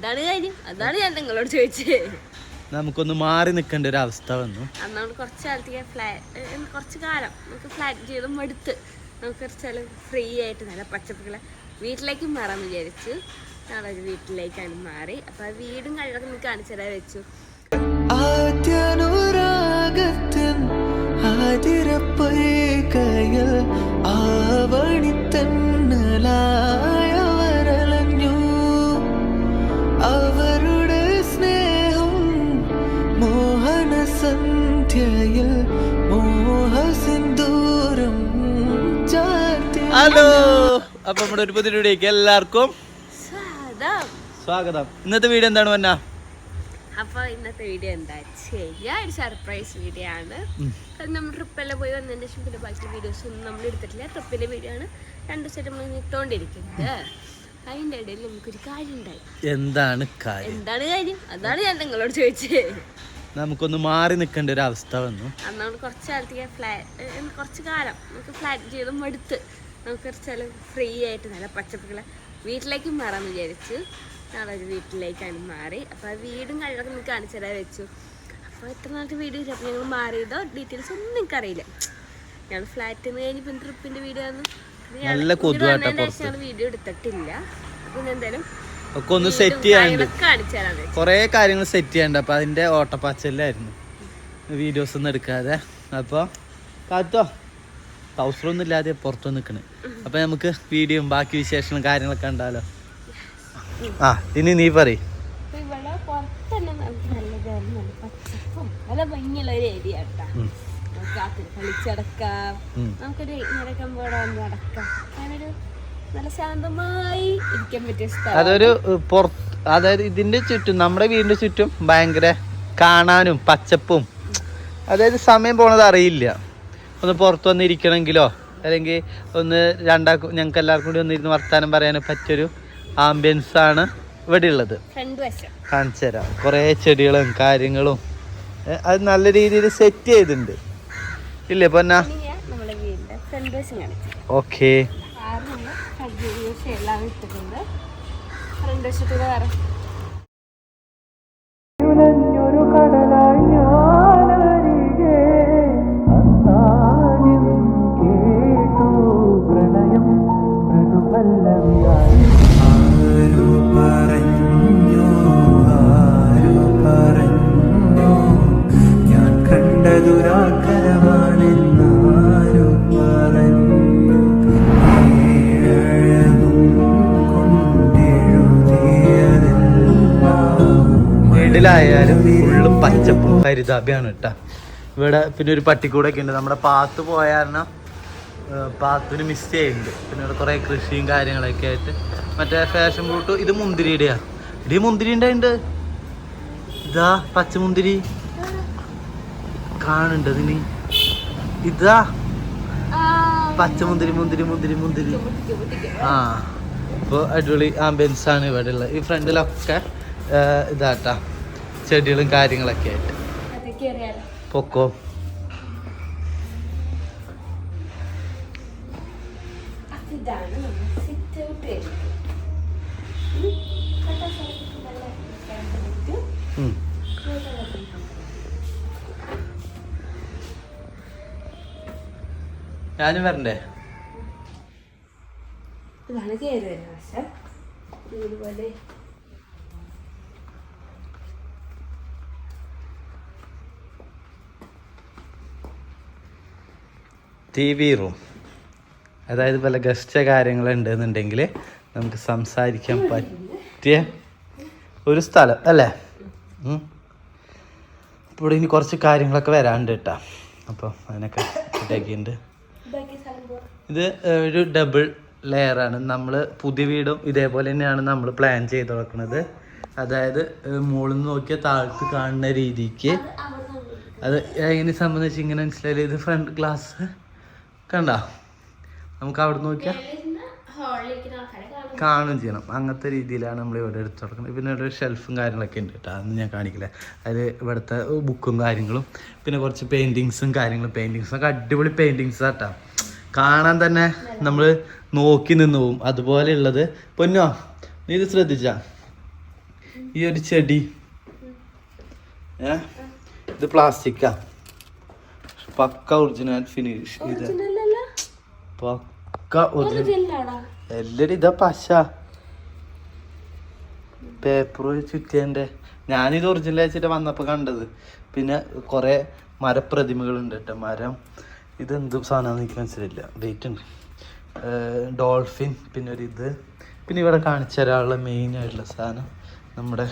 എന്താണ് കാര്യം? അതാണ് ഞാൻ നിങ്ങളോട് ചോദിച്ചത് നമുക്കൊന്ന് മാറി നിൽക്കേണ്ട ഒരു അവസ്ഥ വന്നു. അന്നോട് കുറച്ച് കാലത്തേക്ക് ഫ്ലാറ്റ് കുറച്ച് കാലം. നമുക്ക് ഫ്ലാറ്റ് ജീവിതം മടുത്ത് നമുക്ക് കുറച്ചാലും ഫ്രീ ആയിട്ട് നല്ല പച്ചപ്പുകളെ വീട്ടിലേക്ക് മാറാമെന്ന് വിചാരിച്ചു ഞങ്ങളൊരു വീട്ടിലേക്കാണ് മാറി. അപ്പോൾ ആ വീടും കഴിവൊക്കെ നമുക്ക് കാണിച്ചു തരാൻ വെച്ചു. ആദ്യനുരാഗത്തിൻ ആതിരപ്പൊയ്കയിൽ ആവണിത്തന്നലായവരലഞ്ഞു സന്ധ്യയിൽ മോഹസിന്ദൂരം ഹലോ. അപ്പൊ നമ്മുടെ ഒരു പുതിയ വീഡിയോക്ക് എല്ലാവർക്കും സ്വാഗതം. സ്വാഗതം. ഇന്നത്തെ വീഡിയോ എന്താണ് വന്ന അപ്പോൾ ഇന്നത്തെ വീഡിയോ എന്താ? ചെയ്യാ ഒരു സർപ്രൈസ് വീഡിയോ ആണ്. കാരണം നമ്മൾ ട്രിപ്പെല്ലാം പോയി വന്നതിന് ശേഷം പിന്നെ ബാക്കി വീഡിയോസ് ഒന്നും നമ്മൾ എടുത്തിട്ടില്ല. ട്രിപ്പിന്റെ വീഡിയോ ആണ് രണ്ട് ദിവസമായിട്ട് നമ്മൾ ഇട്ടുകൊണ്ടിരിക്കുന്നത് അതിന്റെ ഇടയിൽ നമുക്കൊരു കാര്യം ഉണ്ടായി. എന്താണ് കാര്യം? എന്താണ് കാര്യം? അതാണ് ഞാൻ നിങ്ങളോട് ചോദിച്ചത്. നമുക്കൊന്ന് മാറി നിൽക്കേണ്ട ഒരു അവസ്ഥ വന്നു. നമ്മൾ കുറച്ച് കാലത്തേക്ക് ഫ്ലാറ്റ് കുറച്ച് കാലം നമുക്ക് ഫ്ലാറ്റ് ജീവിതം എടുത്ത് നമുക്ക് കുറച്ചാലും ഫ്രീ ആയിട്ട് നല്ല പച്ചപ്പുകളെ വീട്ടിലേക്ക് മാറാമെന്ന് വിചാരിച്ചു ഞങ്ങളൊരു വീട്ടിലേക്കാണ് മാറി. അപ്പോൾ ആ വീടും കഴിവൊക്കെ നിങ്ങൾക്ക് കാണിച്ചു തരാൻ വെച്ചു. അപ്പോൾ എത്ര നാളത്തെ വീഡിയോ അപ്പോൾ ഞങ്ങൾ മാറിയതോ ഡീറ്റെയിൽസ് ഒന്നും എനിക്കറിയില്ല ഞങ്ങൾ ഫ്ലാറ്റിൽ നിന്ന് കഴിഞ്ഞ് പിന്നെ ട്രിപ്പിന്റെ വീഡിയോ ആണ് വീഡിയോ എടുത്തിട്ടില്ല. പിന്നെ എന്തായാലും ഒക്കെ ഒന്ന് സെറ്റ് ചെയ്യാണ്ട് കുറേ കാര്യങ്ങൾ സെറ്റ് ചെയ്യാണ്ട് അപ്പൊ അതിന്റെ ഓട്ടപ്പാച്ചല്ലായിരുന്നു വീഡിയോസ് ഒന്നും എടുക്കാതെ. അപ്പോൾ കാത്തോ? ടൗസറൊന്നും ഇല്ലാതെ പുറത്തു നിൽക്കണ് അപ്പൊ നമുക്ക് വീഡിയോയും ബാക്കി വിശേഷങ്ങളും കാര്യങ്ങളൊക്കെ ഉണ്ടാലോ ആ ഇനി നീ പറ കളിച്ചടക്കാം നമുക്കൊരു ഇവിടെ നടക്കാം. അങ്ങനൊരു നല്ല ശാന്തമായി ഇരിക്കാൻ പറ്റിയ സ്ഥലം. അതൊരു പുറത്ത് അതായത് ഇതിന്റെ ചുറ്റും നമ്മുടെ വീടിന്റെ ചുറ്റും ഭയങ്കര കാണാനും പച്ചപ്പും. അതായത് സമയം പോണത് അറിയില്ല. ഒന്ന് പുറത്ത് വന്നിരിക്കണമെങ്കിലോ അല്ലെങ്കിൽ ഒന്ന് രണ്ടാ ഞങ്ങൾക്ക് എല്ലാവർക്കും കൂടി ഒന്നിരുന്ന് വർത്താനം പറയാനും പറ്റൊരു ആംബിയൻസ് ആണ് ഇവിടെ ഉള്ളത് കാണിച്ചു തരാം. കുറേ ചെടികളും കാര്യങ്ങളും അത് നല്ല രീതിയിൽ സെറ്റ് ചെയ്തിട്ടുണ്ട്. ഇല്ലേ പൊന്ന? ഓക്കെ കഗ്യൂസ് എല്ലാം ഇട്ടിട്ടുണ്ട്. ഫ്രണ്ട് വശത്ത് വേറെ. ഉലഞ്ഞൊരു വീട്ടിലായാലും ഫുള്ളും പച്ചപ്പും. ഹരിതാഭ്യാണ് കേട്ടാ. ഇവിടെ പിന്നെ ഒരു പട്ടിക്കൂടെ ഒക്കെ ഉണ്ട്. നമ്മുടെ പാത്ത് പോയ കാരണം ഏർ, പാത്തിന് മിസ് ചെയ്യുന്നുണ്ട്. പിന്നെ ഇവിടെ കുറേ കൃഷിയും കാര്യങ്ങളൊക്കെ ആയിട്ട്. മറ്റേ ഫാഷൻ ഫ്രൂട്ട് ഇത് മുന്തിരിയുടെയാ. ഇടി മുന്തിരി ഉണ്ടായിട്ടുണ്ട് ഇതാ പച്ചമുന്തിരി. കാണുന്നുണ്ട് അതിന്. ഇതാ. പച്ചമുന്തിരി മുന്തിരി മുന്തിരി മുന്തിരി. ആ അപ്പോൾ അടിപൊളി ആംബിയൻസ് ആണ് ഇവിടെ ഉള്ളത്. ഈ ഫ്രണ്ടിലൊക്കെ ഇതാട്ടാ. ചെടികളും കാര്യങ്ങളൊക്കെ ആയിട്ട്. പൊക്കോ? ഞാനും വരണ്ടേ? ഇതാണ് സിറ്റ് ഔട്ട് വരുന്നത് ഉം. കണ്ട സ്ഥലത്ത് നല്ല ഇരിക്കാൻ പറ്റും. ഉം. ഞാനും വരണ്ടേ ഇതാണ് കയറി വരുന്ന വശം ഇതുപോലെ ടി വി റൂം. അതായത് പല ഗസ്റ്റ് കാര്യങ്ങൾ ഉണ്ടെന്നുണ്ടെങ്കിൽ നമുക്ക് സംസാരിക്കാൻ പറ്റിയ ഒരു സ്ഥലം അല്ലേ. അപ്പോൾ ഇനി കുറച്ച് കാര്യങ്ങളൊക്കെ വരാണ്ട് കേട്ടോ. അപ്പോൾ അതിനൊക്കെ ഇതാക്കിയിട്ടുണ്ട് ഇത് ഒരു ഡബിൾ ലെയറാണ് നമ്മൾ പുതിയ വീടും ഇതേപോലെ തന്നെയാണ് നമ്മൾ പ്ലാൻ ചെയ്ത് കൊടുക്കുന്നത് അതായത് മുകളിൽ നിന്ന് നോക്കിയ താഴത്ത് കാണുന്ന രീതിക്ക്. അത് എങ്ങനെ സംബന്ധിച്ച് ഇങ്ങനെ മനസ്സിലായി ഇത് ഫ്രണ്ട് ഗ്ലാസ് കണ്ട? നമുക്ക് അവിടെ നോക്കിയാ? കാണുകയും ചെയ്യണം. അങ്ങനത്തെ രീതിയിലാണ് നമ്മൾ ഇവിടെ എടുത്തു കൊടുക്കുന്നത് പിന്നെ ഇവിടെ ഷെൽഫും കാര്യങ്ങളൊക്കെ ഉണ്ട് കേട്ടോ. അതൊന്നും ഞാൻ കാണിക്കില്ല. അതിൽ ഇവിടുത്തെ ബുക്കും കാര്യങ്ങളും പിന്നെ കുറച്ച് പെയിന്റിങ്സും കാര്യങ്ങളും പെയിന്റിങ്സും ഒക്കെ അടിപൊളി പെയിന്റിങ്സ് കേട്ടോ. കാണാൻ തന്നെ നമ്മൾ നോക്കി നിന്ന് പോവും. അതുപോലെയുള്ളത് പൊന്നോ നീ ഇത് ശ്രദ്ധിച്ച? ഈ ഒരു ചെടി. ഏ? ഇത് പ്ലാസ്റ്റിക്കാ പക്ക ഒറിജിനൽ ഫിനിഷ് ഇത്. പക്ക എല്ലാരും ഇതാ പശ. പേപ്പർ ചുറ്റിയന്റെ ഞാനിത് ഒറിജിനൽ വെച്ചിട്ട് വന്നപ്പോൾ കണ്ടത്. പിന്നെ കുറേ മരപ്രതിമകളുണ്ട് കേട്ടോ മരം ഇത് ഇതെന്ത് സാധനമാണെന്ന് എനിക്ക് മനസ്സിലായില്ല. വെയിറ്റ് ഉണ്ട്. ഡോൾഫിൻ പിന്നെ ഒരു ഇത്. പിന്നെ ഇവിടെ കാണിച്ചു തരാനുള്ള മെയിൻ ആയിട്ടുള്ള സാധനം. നമ്മുടെ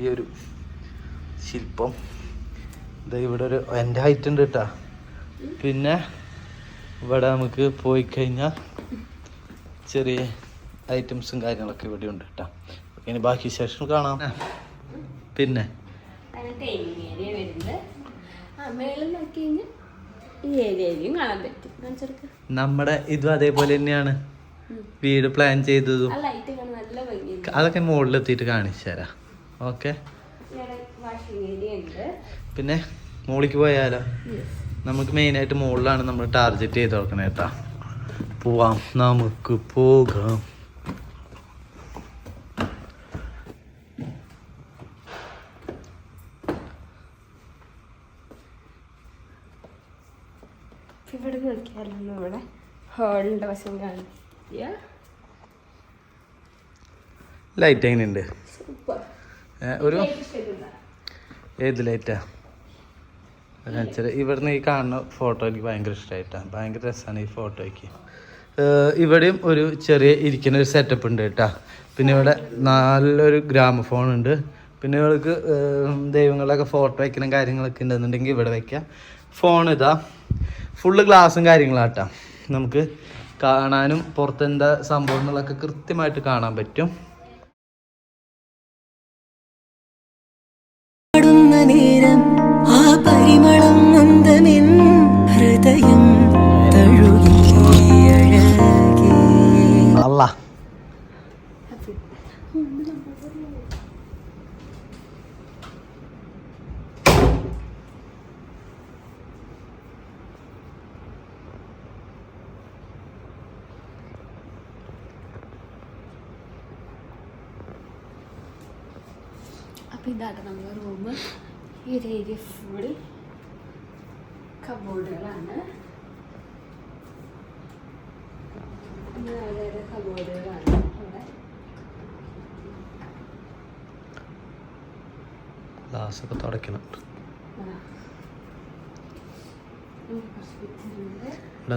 ഈ ഒരു ശില്പം. ഇത് ഇവിടെ ഒരു എന്റെ ഹൈറ്റ് ഉണ്ട് കേട്ടോ പിന്നെ ഇവിടെ നമുക്ക് പോയി കഴിഞ്ഞാൽ ചെറിയ ഐറ്റംസും കാര്യങ്ങളൊക്കെ ഇവിടെ ഉണ്ട് കേട്ടോ ഇനി ബാക്കി ശേഷം കാണാം. പിന്നെ? നമ്മുടെ ഇതും അതേപോലെ തന്നെയാണ്. വീട് പ്ലാൻ ചെയ്തതും. അതൊക്കെ മുകളിലെത്തിയിട്ട് കാണിച്ചു തരാം. ഓക്കെ ഇവിടെ വാഷിംഗ് ഏരിയ ഉണ്ട്. പിന്നെ മോളിക്ക് പോയാലോ? നമുക്ക് മെയിനായിട്ട് മുകളിലാണ് നമ്മൾ ടാർഗറ്റ് ചെയ്ത് നോക്കണേ കേട്ടാ പോവാം. നമുക്ക് പോകാം. ഇവിടെ നോക്കിയാലൊന്നും ഇവിടെ? ഹോളിന്റെ വശം കാണിക്കുക ലൈറ്റ് എങ്ങനെയുണ്ട്? സൂപ്പർ ഒരു ഏത് ലൈറ്റാ കാണിച്ചത് ഇവിടുന്ന് ഈ കാണുന്ന ഫോട്ടോ എനിക്ക് ഭയങ്കര ഇഷ്ടമായിട്ടാണ് ഭയങ്കര രസമാണ് ഈ ഫോട്ടോയ്ക്ക്. ഇവിടെയും ഒരു ചെറിയ ഇരിക്കുന്ന ഒരു സെറ്റപ്പ് ഉണ്ട് കേട്ടാ. പിന്നെ ഇവിടെ നല്ലൊരു ഗ്രാമഫോൺ ഉണ്ട്. പിന്നെ ഇവർക്ക് ദൈവങ്ങളൊക്കെ ഫോട്ടോ വയ്ക്കണം കാര്യങ്ങളൊക്കെ ഉണ്ടെന്നുണ്ടെങ്കിൽ ഇവിടെ വയ്ക്കാം ഫോൺ ഇതാ. ഫുള്ള് ഗ്ലാസും കാര്യങ്ങളാട്ടാ നമുക്ക് കാണാനും പുറത്തെന്താ സംഭവങ്ങളൊക്കെ കൃത്യമായിട്ട് കാണാൻ പറ്റും. അപ്പോൾ ഇതാണ് നമ്മുടെ റൂം ഈ ഒരു ഏരിയ ഫുൾ കബോർഡുകളാണ് നാലേറെ കബോർഡുകളാണ്. ഇവിടെ.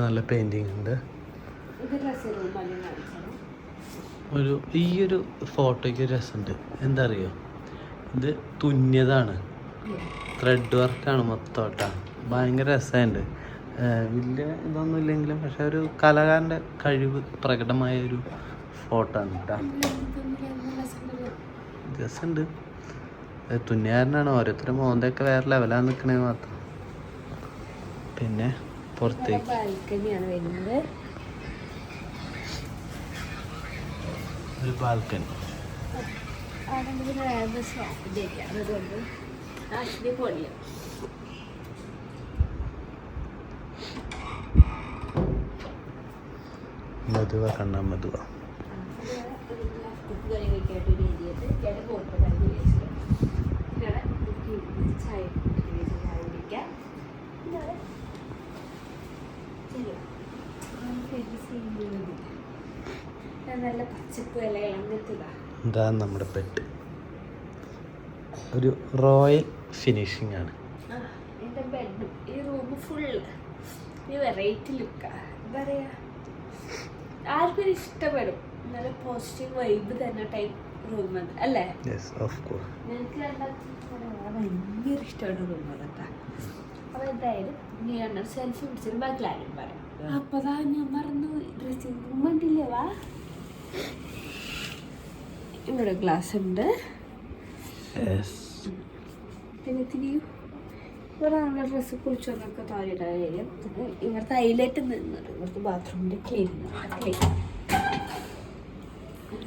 നല്ല പെയിന്റിങ് ഉണ്ട്. ഒരു ഈ ഒരു ഫോട്ടോയ്ക്ക് രസമുണ്ട്. എന്താ അറിയോ? ഇത് തുന്നിയതാണ്. ത്രെഡ് വർക്കാണ് മൊത്തോട്ട ഭയങ്കര രസമുണ്ട്. വലിയ ഇതൊന്നും ഇല്ലെങ്കിലും പക്ഷെ ഒരു കലാകാരന്റെ കഴിവ് പ്രകടമായ ഒരു ഫോട്ടോ ആണ് കേട്ടോ. രസമുണ്ട്. തുന്നിയാരനാണ് ഓരോരുത്തരും മോന്തൊക്കെ വേറെ ലെവലാണ് നിൽക്കണേ മാത്രം. പിന്നെ പുറത്തേക്ക്. ഒരു ബാൽക്കണി മധുവ കണ്ണ മധുവ. നല്ല പച്ചപ്പ് ഇലകൾ അങ്ങനത്തെ ഇതാ നമ്മുടെ പെട്ട് ഒരു റോയൽ ഫിനിഷിംഗ് ആണ്. എന്റെ ബെഡും ഈ റൂം ഫുൾ ഈ വെറൈറ്റി ലുക്കാ എന്താ പറയാ? ആർക്കും ഇഷ്ടപ്പെടും. നല്ല പോസിറ്റീവ് വൈബ് തന്നെ ടൈപ്പ് റൂം അല്ലേ? ഞങ്ങൾക്ക് ഭയങ്കര ഇഷ്ടമാണ് റൂം കേട്ടാ. എന്തായാലും നീ രണ്ടാൾ സെൽഫി പിടിച്ചിട്ട് ബാക്കിലാരും പറയാം അപ്പതാ ഞാൻ മറന്നു ഡ്രസ്സിംഗ് റൂം ഉണ്ടല്ലേ വാ. ഇവിടെ ഗ്ലാസ് ഉണ്ട്. പിന്നെ ഇത്തിരി ഇവിടെ നല്ല ഡ്രസ്സ് കുളിച്ചൊന്നൊക്കെ താഴെ ഏരിയ ഇവിടുത്തെ ഹൈലൈറ്റ് നിന്നത് ഇവിടുത്തെ ബാത്റൂമിന്റെ ക്ലീൻ ക്ലീൻ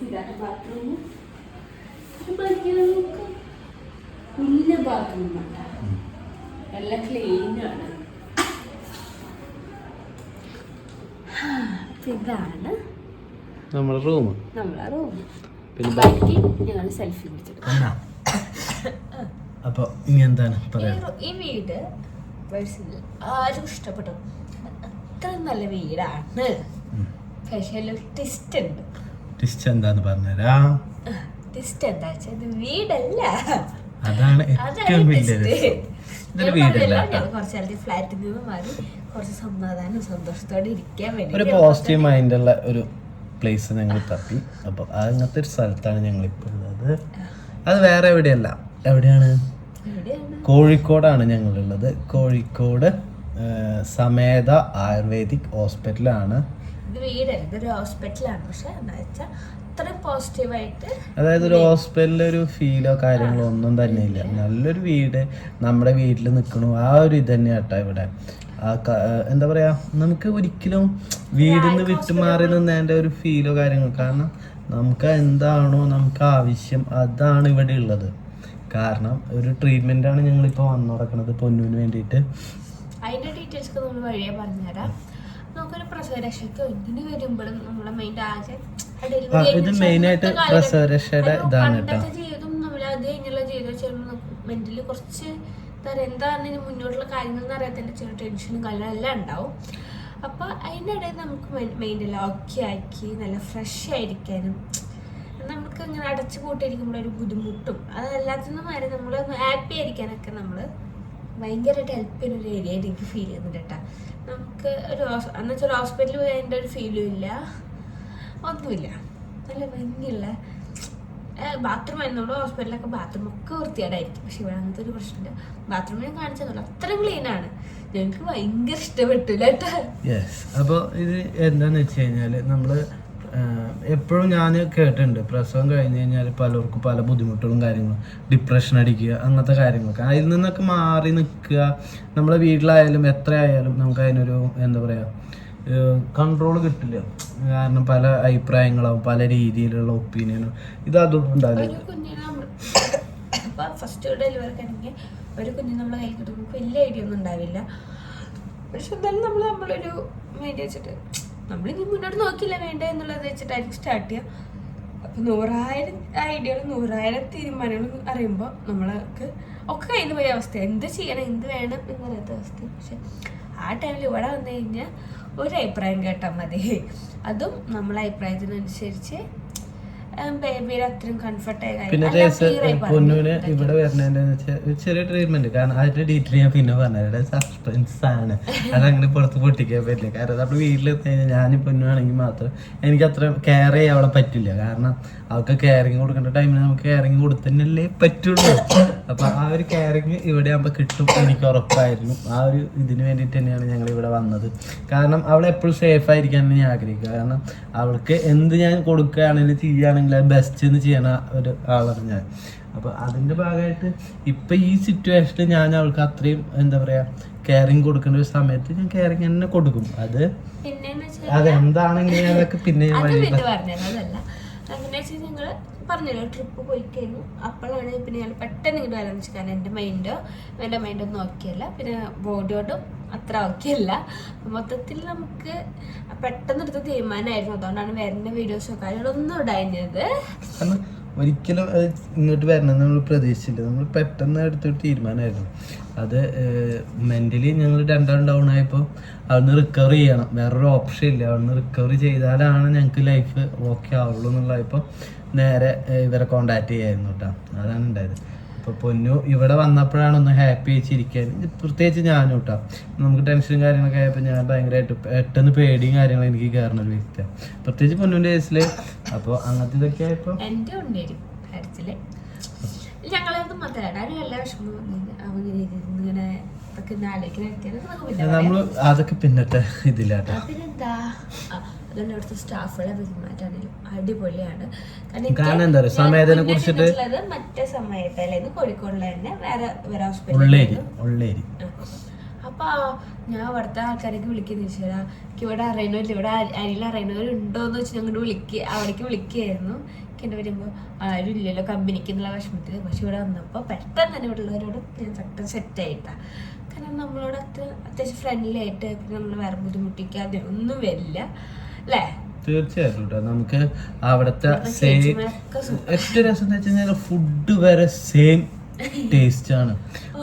ഇതാണ് ബാത്റൂം വലിയ ബാത്റൂം നല്ല ക്ലീനാണ് ഇതാണ് നമ്മുടെ റൂം നമ്മളെ റൂം പിന്നെ അപ്പൊ ഞങ്ങൾ സെൽഫി അപ്പോൾ ഇനി എന്താണ് ഈ പറയാ ഈ വീട് ആരും ഇഷ്ടപ്പെട്ടു. അത്ര നല്ല വീടാണ്. പക്ഷേ ട്വിസ്റ്റ് ഉണ്ട്. ടിസ്റ്റ് എന്താന്ന് പറഞ്ഞുതരാ. ട്വിസ്റ്റ് എന്താ വെച്ചാൽ ഇത് വീടല്ല. അതാണ് ഏറ്റവും വലിയ ഇതൊരു വീടല്ല. പറഞ്ഞല്ലോ, കുറച്ച് കാലത്ത് ഫ്ലാറ്റിൽ നിന്ന് മാറി കുറച്ച് സമാധാനം സന്തോഷത്തോടെ ഇരിക്കാൻ വേണ്ടി ഒരു പോസിറ്റീവ് മൈൻഡുള്ള ഒരു പ്ലേസ് ഞങ്ങൾ തപ്പി. അപ്പോൾ അങ്ങനത്തെ ഒരു സ്ഥലത്താണ് ഞങ്ങൾ ഇപ്പോൾ ഉള്ളത്. അത് വേറെ എവിടെയല്ല. എവിടെയാണ്? കോഴിക്കോടാണ് ഞങ്ങളുള്ളത്. കോഴിക്കോട് ആ, സമേത ആയുർവേദിക് ഹോസ്പിറ്റലാണ്. അതായത് ഒരു ഹോസ്പിറ്റലിൽ ഒരു ഫീലോ കാര്യങ്ങളോ ഒന്നും തന്നെ ഇല്ല. നല്ലൊരു വീട് നമ്മുടെ വീട്ടിൽ നിൽക്കണു ആ ഒരു ഇത് തന്നെയാട്ടോ ഇവിടെ. എന്താ പറയാ നമുക്ക് ഒരിക്കലും വീടിൽ നിന്ന് വിട്ടുമാറി നിന്നതിന്റെ ഒരു ഫീലോ കാര്യങ്ങളോ. കാരണം നമുക്ക് എന്താണോ നമുക്ക് ആവശ്യം അതാണ് ഇവിടെ ഉള്ളത്. കാരണം ഒരു ട്രീറ്റ്മെന്റാണ് ഞങ്ങളിപ്പോൾ വന്നു നടക്കുന്നത് പൊന്നുവിന് വേണ്ടിയിട്ട്. അതിന്റെ ഡീറ്റെയിൽസ് ഒക്കെ നമ്മൾ വഴിയെ പറഞ്ഞുതരാം. നമുക്കൊരു പ്രസവരക്ഷയ്ക്കോ എന്തിനു വരുമ്പോഴും നമ്മളെ മെയിൻ ആകെ ഇത് മെയിനായിട്ട് പ്രസവരക്ഷയുടെ ഇതാണ് കേട്ടോ. ജീവിതം നമ്മൾ അത് കഴിഞ്ഞുള്ള ജീവിതം ചെയ്യുമ്പോൾ മെന്റലി കുറച്ച് പറയുക എന്താണ് ഇനി മുന്നോട്ടുള്ള കാര്യങ്ങൾ എന്ന് അറിയാത്തതിന്റെ ചെറിയ ടെൻഷനും കാര്യങ്ങളും എല്ലാം ഉണ്ടാവും. അപ്പോൾ ഇടയിൽ നമുക്ക് മൈൻഡെല്ലാം ഓക്കെ ആക്കി നല്ല ഫ്രഷ് ആയിരിക്കാനും നമുക്ക് ഇങ്ങനെ അടച്ചു കൂട്ടിയിരിക്കുമ്പോൾ ഒരു ബുദ്ധിമുട്ടും അതെല്ലാത്തിനും വരെ നമ്മൾ ഹാപ്പി ആയിരിക്കാനൊക്കെ നമ്മൾ ഭയങ്കരമായിട്ട് ഹെൽപ്പ് ചെയ്യുന്ന ഒരു ഏരിയ ആയിട്ട് എനിക്ക് ഫീൽ ചെയ്യുന്നുണ്ട് കേട്ടോ. നമുക്ക് ഒരു എന്നുവെച്ചാൽ ഒരു ഹോസ്പിറ്റലിൽ പോയി അതിന്റെ ഒരു ഫീലും ഇല്ല ഒന്നുമില്ല. നല്ല ഭംഗിയുള്ള ബാത്റൂം ആയിരുന്നു. ഹോസ്പിറ്റലിലൊക്കെ ബാത്റൂം ഒക്കെ വൃത്തിയായിട്ടായിരിക്കും പക്ഷെ ഇവിടെ അങ്ങനത്തെ ഒരു പ്രശ്നമില്ല. ബാത്റൂം ഞാൻ കാണിച്ചതല്ലോ അത്ര ക്ലീൻ ആണ്. ഞങ്ങൾക്ക് ഭയങ്കര ഇഷ്ടപ്പെട്ടു കേട്ടോ. അപ്പോൾ ഇത് എന്താന്ന് വെച്ച് കഴിഞ്ഞാൽ നമ്മൾ എപ്പോഴും ഞാൻ കേട്ടിട്ടുണ്ട്. പ്രസവം കഴിഞ്ഞ് കഴിഞ്ഞാൽ പലർക്കും പല ബുദ്ധിമുട്ടുകളും കാര്യങ്ങളും. ഡിപ്രഷൻ അടിക്കുക അങ്ങനത്തെ കാര്യങ്ങളൊക്കെ. അതിൽ നിന്നൊക്കെ മാറി നിൽക്കുക. നമ്മളെ വീട്ടിലായാലും എത്രയായാലും നമുക്ക് അതിനൊരു എന്താ പറയുക കൺട്രോൾ കിട്ടില്ല. കാരണം പല അഭിപ്രായങ്ങളാവും പല രീതിയിലുള്ള ഒപ്പീനിയനും ഇത് അതും ഉണ്ടാവില്ല. നമ്മൾ ഫസ്റ്റ് ഡെലിവറി ആണെങ്കിൽ ഒരു കുഞ്ഞിനെ നമ്മളെ കയ്യിൽ കിട്ടുമ്പോൾ വലിയ ഐഡിയ ഒന്നും ഉണ്ടാവില്ല. പക്ഷെ എന്തായാലും നമ്മൾ നമ്മളൊരു മൈൻഡ് വെച്ചിട്ട് നമ്മളിനി മുന്നോട്ട് നോക്കില്ല വേണ്ട എന്നുള്ളത് വെച്ചിട്ടായിരിക്കും സ്റ്റാർട്ട് ചെയ്യുക. അപ്പൊ നൂറായിരം ഐഡിയകളും നൂറായിരം തീരുമാനങ്ങളും അറിയുമ്പോൾ നമ്മൾക്ക് ഒക്കെ കയ്യിൽ പോയ അവസ്ഥ എന്ത് ചെയ്യണം എന്ത് വേണം എന്നറിയാത്ത അവസ്ഥ പക്ഷെ ആ ടൈമിൽ ഇവിടെ വന്നു കഴിഞ്ഞാൽ ഒരു അഭിപ്രായം കേട്ടാൽ മതി. അതും നമ്മളെ അഭിപ്രായത്തിനനുസരിച്ച് പൊന്നുവിന് ഇവിടെ വരുന്നതിന്റെ വെച്ചാൽ ചെറിയ ട്രീറ്റ്മെന്റ് കാരണം അതിന്റെ ഡീറ്റെയിൽ ഞാൻ പിന്നെ പറഞ്ഞത് സസ്പെൻസ് ആണ്. അതങ്ങനെ പുറത്ത് പൊട്ടിക്കാൻ പറ്റില്ല. കാരണം നമ്മുടെ വീട്ടിലെത്തി കഴിഞ്ഞാൽ ഞാനും പൊന്നുവാണെങ്കിൽ മാത്രം എനിക്ക് അത്ര കെയർ ചെയ്യാൻ അവളെ പറ്റില്ല. കാരണം അവൾക്ക് കെയറിങ് കൊടുക്കേണ്ട ടൈമിൽ നമുക്ക് കെയറിങ് കൊടുത്തന്നല്ലേ പറ്റുള്ളൂ. അപ്പൊ ആ ഒരു കെയറിങ് ഇവിടെ ആകുമ്പോൾ കിട്ടും എനിക്ക് ഉറപ്പായിരുന്നു. ആ ഒരു ഇതിന് വേണ്ടിയിട്ട് തന്നെയാണ് ഞങ്ങൾ ഇവിടെ വന്നത്. കാരണം അവൾ എപ്പോഴും സേഫ് ആയിരിക്കാനാണ് ഞാൻ ആഗ്രഹിക്കുക. കാരണം അവൾക്ക് എന്ത് ഞാൻ കൊടുക്കുകയാണെങ്കിലും ചെയ്യുകയാണെങ്കിൽ അത് ബെസ്റ്റ് എന്ന് ചെയ്യണ ഒരു ആളാണ് ഞാൻ. അപ്പോൾ അതിന്റെ ഭാഗമായിട്ട് ഇപ്പം ഈ സിറ്റുവേഷനിൽ ഞാൻ അവൾക്ക് അത്രയും എന്താ പറയുക കെയറിങ് കൊടുക്കേണ്ട ഒരു സമയത്ത് ഞാൻ കെയറിങ് തന്നെ കൊടുക്കും. അത് അതെന്താണെങ്കിൽ അതൊക്കെ പിന്നെ വഴി അങ്ങനെ വെച്ചാൽ ഞങ്ങൾ പറഞ്ഞല്ലോ ട്രിപ്പ് പോയി കഴിഞ്ഞു അപ്പോഴാണ് പിന്നെ ഞാൻ പെട്ടെന്ന് ഇങ്ങോട്ട് വരാൻ കാരണം എന്റെ മൈൻഡോ എന്റെ മൈൻഡൊന്നും ഓക്കെയല്ല പിന്നെ ബോഡിയോടും അത്ര ഓക്കെയല്ല മൊത്തത്തിൽ നമുക്ക് പെട്ടെന്ന് എടുത്ത തീരുമാനമായിരുന്നു. അതുകൊണ്ടാണ് വരുന്ന വീഡിയോസോ കാര്യങ്ങളൊന്നും ഉണ്ടായിരുന്നത് കാരണം ഒരിക്കലും ഇങ്ങോട്ട് വരണമെന്ന് നമ്മൾ പ്രതീക്ഷിച്ചില്ല. നമ്മൾ പെട്ടെന്ന് എടുത്തൊരു തീരുമാനമായിരുന്നു. അത് മെന്റലി ഞങ്ങൾ രണ്ടാം ഡൗൺ ആയപ്പോൾ അവിടുന്ന് റിക്കവർ ചെയ്യണം. വേറൊരു ഓപ്ഷൻ ഇല്ല. അവിടുന്ന് റിക്കവർ ചെയ്താലാണ് ഞങ്ങൾക്ക് ലൈഫ് ഓക്കെ ആവുള്ളൂ എന്നുള്ളപ്പോൾ നേരെ ഇവരെ കോണ്ടാക്ട് ചെയ്യായിരുന്നു കേട്ടോ അതാണ് ഉണ്ടായത് അപ്പോൾ പൊന്നു ഇവിടെ വന്നപ്പോഴാണ് ഒന്ന് ഹാപ്പി വെച്ചിരിക്കാൻ പ്രത്യേകിച്ച് ഞാനും കേട്ടോ നമുക്ക് ടെൻഷനും കാര്യങ്ങളൊക്കെ ആയപ്പോൾ ഞാൻ ഭയങ്കരമായിട്ട് പെട്ടെന്ന് പേടിയും കാര്യങ്ങളും എനിക്ക് കയറുന്ന ഒരു വ്യക്തിയാണ് പ്രത്യേകിച്ച് പൊന്നുവിന്റെ കേസിൽ അപ്പോൾ അങ്ങനത്തെ ഇതൊക്കെ ആയപ്പോൾ എന്റെ ഉണ്ടായിരുന്നു ഞങ്ങളത് ആരും എല്ലാ വിഷമം വന്നില്ല അവൻ ഇങ്ങനെ. നമ്മൾ അതൊക്കെ പിന്നത്തെ ഇതിലാട്ടോ പിന്നെന്താ അതുകൊണ്ട് അവിടുത്തെ സ്റ്റാഫുകളെ പെരുമാറ്റാണെങ്കിലും അടിപൊളിയാണ്. കാരണം എന്താ പറയുക സമയത്തിനെ കുറിച്ചിട്ട് മറ്റേ സമയത്തല്ലായിരുന്നു കോഴിക്കോടിലെ തന്നെ വേറെ വേറെ ഹോസ്പിറ്റലിൽ അപ്പൊ ഞാൻ അവിടുത്തെ ആൾക്കാരൊക്കെ വിളിക്കുന്ന ചോദിച്ചാൽ എനിക്ക് ഇവിടെ അറിയണമില്ല ഇവിടെ അരിയിൽ അറിയണവരുണ്ടോന്ന് വെച്ച് ഞങ്ങൾ വിളിക്കുക അവിടേക്ക് വിളിക്കുകയായിരുന്നു എന്റെ വരുമ്പോൾ ആരും ഇല്ലല്ലോ കമ്പനിക്ക് എന്നുള്ള വിഷമത്തിൽ പക്ഷെ ഇവിടെ വന്നപ്പോൾ പെട്ടെന്ന് തന്നെ ഇവിടെ ഉള്ളവരോട് ഞാൻ പെട്ടെന്ന് സെറ്റ് ആയിട്ടാ. കാരണം നമ്മളോട് അത്ര അത്യാവശ്യം ഫ്രണ്ട്ലി ആയിട്ട് പിന്നെ നമ്മൾ വേറെ ബുദ്ധിമുട്ടിക്കാതെ ഒന്നും വരില്ല. അല്ലേ തീർച്ചയായിട്ടും കേട്ടോ നമുക്ക് അവിടുത്തെ സെയിം ഏറ്റവും രസം എന്ന് വെച്ചാൽ ഫുഡ് വരെ സെയിം ടേസ്റ്റ് ആണ്.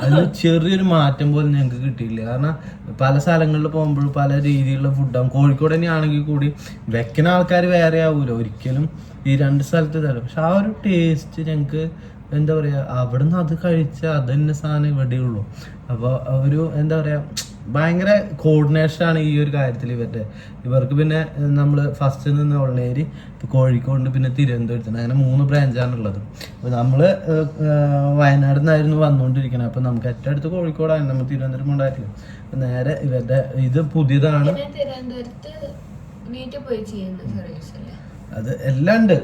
അതിൽ ചെറിയൊരു മാറ്റം പോലും ഞങ്ങൾക്ക് കിട്ടിയില്ല. കാരണം പല സ്ഥലങ്ങളിൽ പോകുമ്പോഴും പല രീതിയിലുള്ള ഫുഡാണ് കോഴിക്കോട് തന്നെയാണെങ്കിൽ കൂടി വെക്കുന്ന ആൾക്കാർ വേറെ ആവൂല. ഒരിക്കലും ഈ രണ്ട് സ്ഥലത്ത് തരാം പക്ഷെ ആ ഒരു ടേസ്റ്റ് ഞങ്ങൾക്ക് എന്താ പറയുക അവിടുന്ന് അത് കഴിച്ചാൽ അത് തന്നെ സാധനം ഇവിടെയുള്ളൂ അപ്പോൾ ഒരു എന്താ പറയുക ഭയങ്കര കോർഡിനേഷൻ ആണ് ഈ ഒരു കാര്യത്തിൽ ഇവരുടെ. ഇവർക്ക് പിന്നെ നമ്മൾ ഫസ്റ്റ് നിന്ന് ഉള്ളേരി കോഴിക്കോട് പിന്നെ തിരുവനന്തപുരത്തിന് അങ്ങനെ മൂന്ന് ബ്രാഞ്ചാണ് ഉള്ളത്. അപ്പോൾ നമ്മൾ വയനാട് നിന്നായിരുന്നു വന്നുകൊണ്ടിരിക്കുന്നത് അപ്പോൾ നമുക്ക് ഏറ്റവും അടുത്ത് കോഴിക്കോടായിരുന്നു നമ്മൾ തിരുവനന്തപുരം ഉണ്ടായിരിക്കും അപ്പം നേരെ ഇവരുടെ ഇത് പുതിയതാണ്. തിരുവനന്തപുരത്ത് വീട്ടിൽ പോയി ചെയ്യുന്ന സർവീസ് അത് എല്ലാം ഉണ്ട്.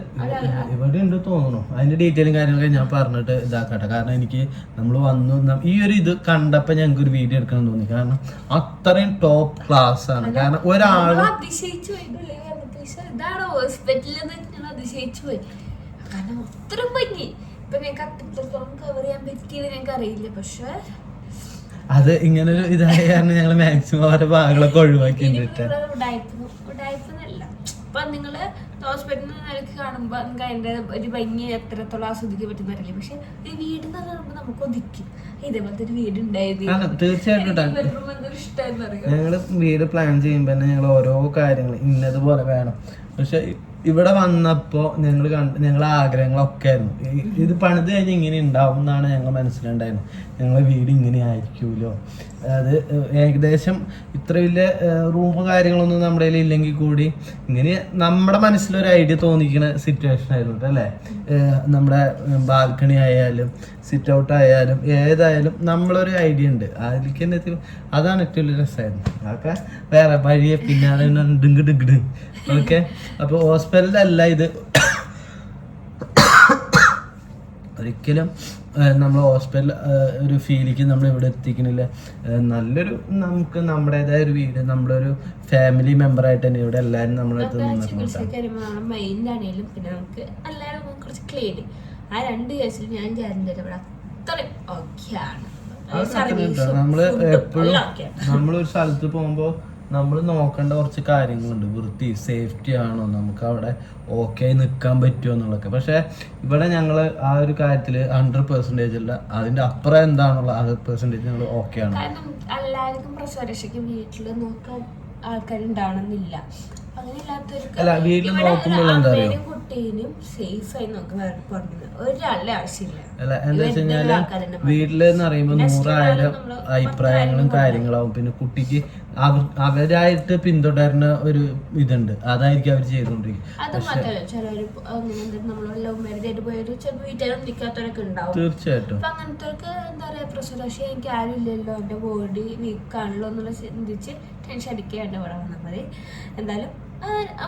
ഇവിടെ ഉണ്ട് തോന്നുന്നു. അതിന്റെ ഡീറ്റെയിലും കാര്യങ്ങളൊക്കെ ഞാൻ പറഞ്ഞിട്ട് ഇതാക്കട്ടെ. കാരണം എനിക്ക് നമ്മൾ വന്നു ഈ ഒരു ഇത് കണ്ടപ്പോൾ ഞങ്ങൾക്ക് ഒരു വീഡിയോ എടുക്കണം തോന്നി. കാരണം അത്രയും ടോപ്പ് ക്ലാസ് ആണ്. കാരണം ഒരാൾ നമ്മൾ അതിശയിച്ചു പോയി. പുള്ളി വന്നിട്ട് ഹോസ്പിറ്റലിൽ ഞാൻ കാരണം അത്രയും ഭംഗി. ഇപ്പൊ ഞങ്ങൾക്ക് അത്രത്തോളം കവർ ചെയ്യാൻ പറ്റിയത് ഞങ്ങൾക്ക് അറിയില്ല. പക്ഷെ അത് ഇങ്ങനെ ഒരു ഇതായ കാരണം ഞങ്ങൾ മാക്സിമം അവരുടെ ഭാഗങ്ങളൊക്കെ ഒഴിവാക്കിയിട്ടുണ്ട് ഇപ്പൊ നിങ്ങൾ ഹോസ്പിറ്റലിൽ നിലയ്ക്ക് കാണുമ്പോ നിങ്ങൾക്ക് അതിന്റെ ഒരു ഭംഗി എത്രത്തോളം ആസ്വദിക്കാൻ പറ്റുന്ന അറിയില്ല പക്ഷെ ഒരു വീട് എന്ന് പറയുമ്പോൾ നമുക്ക് ഒതുക്കും. ഇതേപോലത്തെ ഒരു വീട് അറിയാം ഞങ്ങൾ വീട് പ്ലാൻ ചെയ്യുമ്പോൾ തന്നെ ഞങ്ങൾ ഓരോ കാര്യങ്ങൾ ഇന്നതുപോലെ വേണം. പക്ഷെ ഇവിടെ വന്നപ്പോൾ ഞങ്ങൾ കണ്ട് ഞങ്ങളെ ആഗ്രഹങ്ങളൊക്കെ ആയിരുന്നു. ഇത് പണിത് കഴിഞ്ഞ് ഇങ്ങനെ ഉണ്ടാവും എന്നാണ് ഞങ്ങൾ മനസ്സിലുണ്ടായിരുന്നു ഞങ്ങളെ വീട് ഇങ്ങനെ ആയിരിക്കുമല്ലോ അത് ഏകദേശം ഇത്ര വലിയ റൂമും കാര്യങ്ങളൊന്നും നമ്മുടെ കയ്യിൽ ഇല്ലെങ്കിൽ കൂടി ഇങ്ങനെ നമ്മുടെ മനസ്സിലൊരു ഐഡിയ തോന്നിക്കുന്ന സിറ്റുവേഷൻ ആയിരുന്നു അല്ലേ? നമ്മുടെ ബാൽക്കണി ആയാലും സിറ്റ് ഔട്ട് ആയാലും ഏതായാലും നമ്മളൊരു ഐഡിയ ഉണ്ട്. അതിലേക്ക് തന്നെ എത്തി അതാണ് ഏറ്റവും വലിയ രസമായിരുന്നു അതൊക്കെ വേറെ വഴിയെ പിന്നാലെ ഡിങ്ക് ഡിങ്ക് ഡിങ്ക്. ഓക്കെ? അപ്പോൾ ഹോസ്പിറ്റലിലല്ല ഇത്. ഒരിക്കലും നമ്മൾ ഹോസ്പിറ്റൽ ഒരു ഫീലിക്ക് നമ്മൾ ഇവിടെ എത്തിക്കണില്ല. നല്ലൊരു നമുക്ക് നമ്മുടേതായ ഒരു വീട് നമ്മളൊരു ഫാമിലി മെമ്പർ ആയിട്ട് തന്നെ ഇവിടെ എല്ലാവരും നമ്മളെ അടുത്ത് നിന്നിട്ടുണ്ട്. ആ രണ്ട് കേസിൽ ഞാൻ ചേരുന്നത് ഇവിടെ അത്രയും ഓക്കെയാണ് നമ്മൾ എപ്പോഴും നമ്മളൊരു സ്ഥലത്ത് പോകുമ്പോ നമ്മൾ നോക്കേണ്ട കുറച്ച് കാര്യങ്ങളുണ്ട്. വൃത്തി സേഫ്റ്റി ആണോ? നമുക്ക് അവിടെ ഓക്കെ നിൽക്കാൻ പറ്റുമോ എന്നുള്ളൊക്കെ പക്ഷേ ഇവിടെ ഞങ്ങൾ ആ ഒരു കാര്യത്തിൽ ഹൺഡ്രഡ് പെർസെന്റേജ് അല്ല അതിന്റെ അപ്പുറം എന്താണുള്ള ഹൺഡ്രഡ് പെർസെന്റേജ് ഞങ്ങൾ ഓക്കെ ആണ്. എല്ലാവർക്കും പ്രസവരക്ഷയ്ക്ക് വീട്ടിൽ നോക്കാൻ ആൾക്കാരുണ്ടാവണമെന്നില്ല. അല്ല, വീട്ടിൽ നോക്കുമ്പോൾ എന്താ അറിയോ? കുട്ടീനെയും സേഫ് ആയി നമുക്ക് വേറെ പറഞ്ഞത് ഒരാളുടെ ആവശ്യമില്ല. വീട്ടിലെന്ന് പറയുമ്പോൾ നൂറായിരം അഭിപ്രായങ്ങളും കാര്യങ്ങളാവും. പിന്നെ കുട്ടിക്ക് അവരായിട്ട് പിന്തുടരുന്ന ഒരു ഇതുണ്ട്. അതായിരിക്കും അവർ ചെയ്തോണ്ടിരിക്കുന്നത്. തീർച്ചയായിട്ടും. അങ്ങനത്തെ എന്താ പറയാ പ്രസവരക്ഷ എനിക്ക് ആരും ഇല്ലല്ലോ. എന്റെ ബോഡി വീക്ക് ആണല്ലോ എന്നുള്ള ചിന്തിച്ച് ടെൻഷൻ അടിക്കേണ്ട ഇവിടെ വന്നാൽ മതി. എന്തായാലും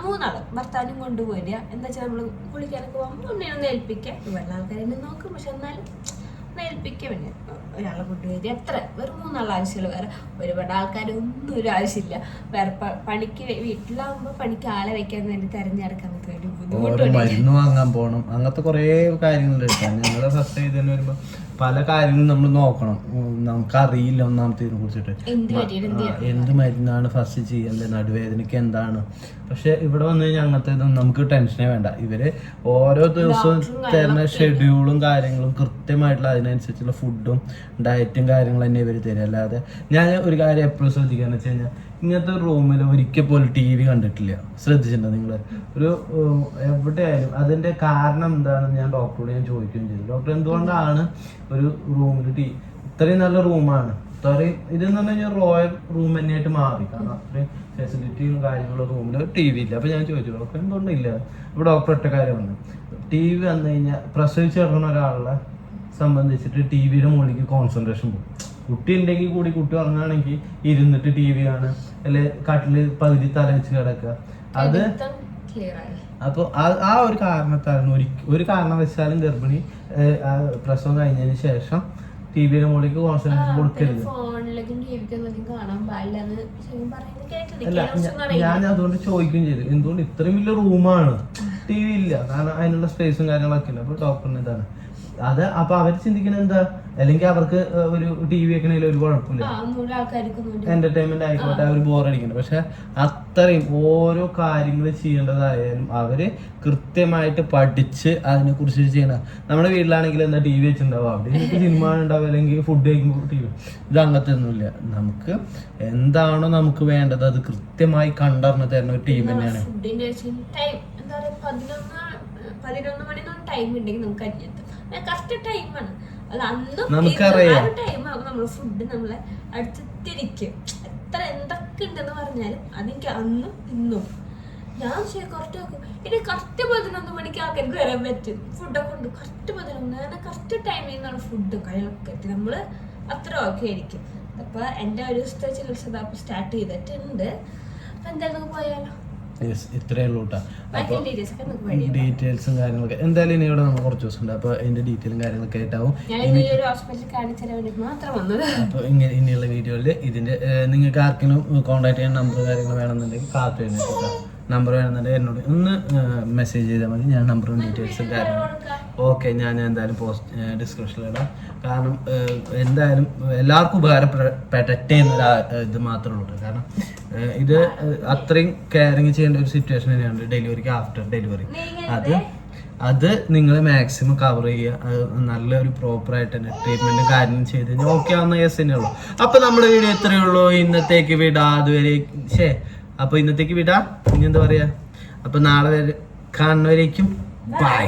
മൂന്നാൾ ഭർത്താവിനും കൊണ്ടുപോയില്ല എന്താ വെച്ചാൽ നമ്മൾ കുളിക്കാനൊക്കെ പോകുമ്പോൾ ഉണ്ണിനെ ഒന്ന് ഏൽപ്പിക്കാം. വെള്ള ആൾക്കാരെ നോക്കും പക്ഷെ എന്നാലും ഒന്ന് പിന്നെ. ഒരാളെ കൊണ്ടുപോയി എത്ര? വെറും മൂന്നാളെ ആവശ്യമുള്ളൂ വേറെ ഒരുപാട് ആൾക്കാർ ഒന്നും ഒരു ആവശ്യമില്ല. വേറെ പണിക്ക് വീട്ടിലാവുമ്പോ വീട്ടിലാവുമ്പോൾ പണിക്ക് ആളെ വെക്കാൻ വേണ്ടി തെരഞ്ഞെടുക്കാൻ വേണ്ടി ബുദ്ധിമുട്ടുണ്ട്. മരുന്ന് വാങ്ങാൻ പോകണം അങ്ങനത്തെ കുറേ കാര്യങ്ങളുണ്ട്. കേട്ടോ ഞങ്ങളെ ഫസ്റ്റ് വരുമ്പോൾ പല കാര്യങ്ങളും നമ്മൾ നോക്കണം. നമുക്കറിയില്ല ഒന്നാമത്തെ ഇതിനെ കുറിച്ചിട്ട്. എന്ത് മരുന്നാണ് ഫസ്റ്റ് ചെയ്യേണ്ടത് നടുവേദനയ്ക്ക് എന്താണ്? പക്ഷെ ഇവിടെ വന്നു കഴിഞ്ഞാൽ അങ്ങനത്തെ നമുക്ക് ടെൻഷനേ വേണ്ട. ഇവർ ഓരോ ദിവസവും തരുന്ന ഷെഡ്യൂളും കാര്യങ്ങളും കൃത്യമായിട്ടുള്ള അതിനനുസരിച്ചുള്ള ഫുഡും ഡയറ്റും കാര്യങ്ങളും തന്നെ ഇവർ തരും അല്ലാതെ ഞാൻ ഒരു കാര്യം എപ്പോഴും ശ്രദ്ധിക്കാന്ന് വെച്ച് കഴിഞ്ഞാൽ ഇങ്ങനത്തെ ഒരു റൂമിൽ ഒരിക്കൽ പോലും ടി വി കണ്ടിട്ടില്ല. ശ്രദ്ധിച്ചിട്ടുണ്ടോ നിങ്ങൾ ഒരു എവിടെയായാലും അതിന്റെ കാരണം എന്താണെന്ന് ഞാൻ ഡോക്ടറോട് ഞാൻ ചോദിക്കുകയും ചെയ്തു. ഡോക്ടർ എന്തുകൊണ്ടാണ് ഒരു റൂമിൽ ടി ഇത്രയും നല്ല റൂമാണ്? ഇത്രയും ഇതെന്ന് പറഞ്ഞു കഴിഞ്ഞാൽ റോയൽ റൂം തന്നെയായിട്ട് മാറി. കാരണം അത്രയും ഫെസിലിറ്റിയും കാര്യങ്ങളും റൂമിൽ ടി വി ഇല്ല. അപ്പോൾ ഞാൻ ചോദിച്ചു ഡോക്ടർ എന്തുകൊണ്ടില്ല അപ്പൊ ഡോക്ടർ ഒറ്റ കാര്യം വന്നു ടി വി വന്നു കഴിഞ്ഞാൽ പ്രസവിച്ച് കിടക്കുന്ന ഒരാളെ സംബന്ധിച്ചിട്ട് ടി വിയുടെ മുകളിലേക്ക് കോൺസെൻട്രേഷൻ പോകും കുട്ടി ഉണ്ടെങ്കിൽ കൂടി കുട്ടി ഉറങ്ങുകയാണെങ്കിൽ ഇരുന്നിട്ട് ടി വി ആണ് അല്ലെ കട്ടിൽ പകുതി തല വെച്ച് കിടക്കുക. അത് അപ്പോൾ ആ ഒരു കാരണത്താലാണ് ഒരു ഒരു കാരണവശാലും ഗർഭിണി പ്രസവം കഴിഞ്ഞതിന് ശേഷം ടി വിയുടെ മുകളിലേക്ക് കോൺസെൻട്രേഷൻ കൊടുക്കരുത്. അല്ല ഞാൻ അതുകൊണ്ട് ചോദിക്കുകയും ചെയ്തു. എന്തുകൊണ്ട് ഇത്രയും വലിയ റൂമാണ് ടി വി ഇല്ല. കാരണം അതിനുള്ള സ്പേസും കാര്യങ്ങളൊക്കെ ഇല്ല. അപ്പൊ ഡോക്ടറിന് ഇതാണ്. അത് അപ്പൊ അവർ ചിന്തിക്കുന്നത് എന്താ? അല്ലെങ്കിൽ അവർക്ക് ഒരു ടി വി വെക്കണേലും ഒരു കുഴപ്പമില്ല. എന്റർടൈൻമെന്റ് ആയിക്കോട്ടെ അവർ ബോർ അടിക്കണ്ട പക്ഷെ അത്രയും ഓരോ കാര്യങ്ങൾ ചെയ്യേണ്ടതായാലും അവർ കൃത്യമായിട്ട് പഠിച്ച് അതിനെ കുറിച്ച് ചെയ്യണം. നമ്മുടെ വീട്ടിലാണെങ്കിൽ എന്താ ടി വി വെച്ചിട്ടുണ്ടാവും അവിടെ സിനിമ ഉണ്ടാവും അല്ലെങ്കിൽ ഫുഡ് കഴിക്കുമ്പോൾ ടി വി. ഇത് അങ്ങനത്തെ ഒന്നുമില്ല നമുക്ക് എന്താണോ നമുക്ക് വേണ്ടത് അത് കൃത്യമായി കണ്ടറിഞ്ഞ് തരുന്ന ഒരു ടീം തന്നെയാണ്. പതിനൊന്ന് മണി ടൈം ഉണ്ടെങ്കിൽ നമുക്ക് അരിഞ്ഞെത്തും കറക്റ്റ് ടൈമാണ് അത് അന്നും നമുക്കറിയാം. ടൈം ആകുമ്പോൾ നമ്മൾ ഫുഡ് നമ്മളെ അടുത്തിരിക്കും എത്ര എന്തൊക്കെ ഉണ്ടെന്ന് പറഞ്ഞാലും അതെനിക്ക് അന്നും ഇന്നും ഞാൻ ശരി കറക്റ്റ് ആക്കും. ഇനി കറക്റ്റ് പതിനൊന്ന് മണിക്ക് ആൾക്കാർക്ക് വരാൻ പറ്റും. ഫുഡൊക്കെ ഉണ്ട്. കറക്റ്റ് പതിനൊന്ന്. കാരണം കറക്റ്റ് ടൈമിൽ നിന്നാണ് ഫുഡ് കയ്യിലൊക്കെ എത്തി നമ്മൾ അത്ര ഓക്കെ ആയിരിക്കും. അപ്പൊ എന്റെ ഒരു ദിവസത്തെ ചികിത്സ സ്റ്റാർട്ട് ചെയ്തിട്ടുണ്ട്. അപ്പൊ എന്തായാലും പോയാലോ? യെസ് ഇത്രയേ ഉള്ളൂ കേട്ടോ അപ്പോൾ ഡീറ്റെയിൽസ് കാര്യങ്ങളൊക്കെ. എന്തായാലും ഇനി ഇവിടെ നമുക്ക് കുറച്ച് ദിവസം ഉണ്ട്. അപ്പോൾ അതിന്റെ ഡീറ്റെയിലും കാര്യങ്ങളൊക്കെ ആയിട്ടാവും. അപ്പോൾ ഇങ്ങനെ ഇനിയുള്ള വീഡിയോയിൽ ഇതിന്റെ നിങ്ങൾക്ക് ആർക്കെങ്കിലും കോൺടാക്ട് ചെയ്യാൻ നമ്പർ കാര്യങ്ങൾ വേണമെന്നുണ്ടെങ്കിൽ കാത്തു വരുന്നുണ്ട് നമ്പർ വേണമെന്നുണ്ടെങ്കിൽ എന്നോട് ഒന്ന് മെസ്സേജ് ചെയ്താൽ മതി. ഞാൻ നമ്പറും ഡീറ്റെയിൽസും കാര്യങ്ങൾ ഓക്കെ ഞാൻ എന്തായാലും പോസ്റ്റ് ഡിസ്ക്രിപ്ഷനിൽ ഇടാം. കാരണം എന്തായാലും എല്ലാവർക്കും ഉപകാരപ്പെടട്ടെ എന്നൊരു ഇത് മാത്രമേ ഉള്ളൂ. കാരണം ഇത് അത്രയും കെയറിങ് ചെയ്യേണ്ട ഒരു സിറ്റുവേഷൻ തന്നെയാണ് ഡെലിവറിക്ക് ആഫ്റ്റർ ഡെലിവറി അത് അത് നിങ്ങൾ മാക്സിമം കവർ ചെയ്യുക. നല്ലൊരു പ്രോപ്പറായിട്ട് തന്നെ ട്രീറ്റ്മെന്റും കാര്യങ്ങളും ചെയ്ത് കഴിഞ്ഞാൽ ഓക്കെ ആവുന്ന കേസ് തന്നെ ഉള്ളൂ. അപ്പൊ നമ്മുടെ വീഡിയോ ഇത്രയേ ഉള്ളൂ. ഇന്നത്തേക്ക് വിടാ. അതുവരെ ശേ അപ്പൊ ഇന്നത്തേക്ക് വിടാ. ഇനി എന്താ പറയാ? അപ്പൊ നാളെ വരെ കാണുന്നവരേക്കും ബൈ